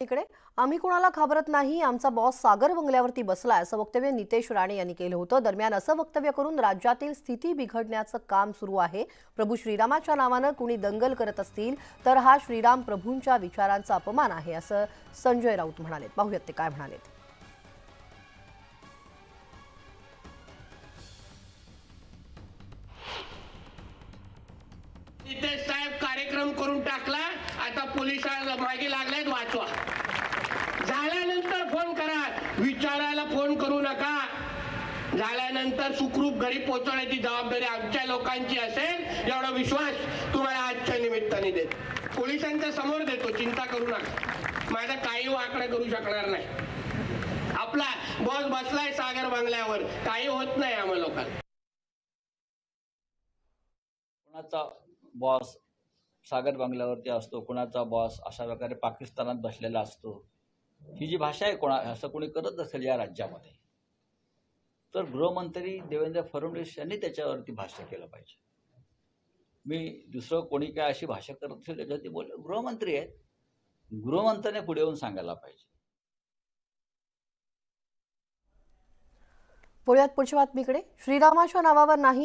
इकडे. आम्ही कुणाला घाबरत नाही आमचा बॉस सागर बंगल्यावरती बसलाय असं वक्तव्य नितेश राणे यांनी केलं होतं. दरम्यान असं वक्तव्य करून राज्यातील स्थिती बिघडण्याचं काम सुरू आहे. प्रभू श्रीरामाच्या नावानं कुणी दंगल करत असतील तर हा श्रीराम प्रभूंच्या विचारांचा अपमान आहे असं संजय राऊत म्हणाले पाहूयात ते काय म्हणालेत. नितेश साहेब कार्यक्रम करून टाकला. आता पोलिसांना मागे लागलायत वाचवा. झाल्यानंतर फोन करा. विचारायला फोन करू नका. झाल्यानंतर सुखरूप घरी पोहोचवण्याची जबाबदारी आमच्या लोकांची असेल एवढा विश्वास तुम्हाला आजच्या निमित्ताने देत. पोलिसांच्या समोर देतो चिंता करू नका. माझा काही वाकडा करू शकणार नाही. आपला बॉस बसलाय सागर बंगल्यावर. काही होत नाही आम्हा लोकांना. बॉस सागर बंगल्यावरती असतो कुणाचा बॉस अशा प्रकारे पाकिस्तानात बसलेला असतो. ही जी भाषा आहे कोणा असं कोणी करत असेल या राज्यामध्ये. तर गृहमंत्री देवेंद्र फडणवीस यांनी त्याच्यावरती भाष्य केलं पाहिजे. मी दुसरं कोणी काय अशी भाषा करत असेल त्याच्यावरती बोल गृहमंत्री आहेत. गृहमंत्र्याने पुढे येऊन सांगायला पाहिजे. पुण्यात पुढच्या बातमीकडे. श्रीरामाच्या नावावर नाही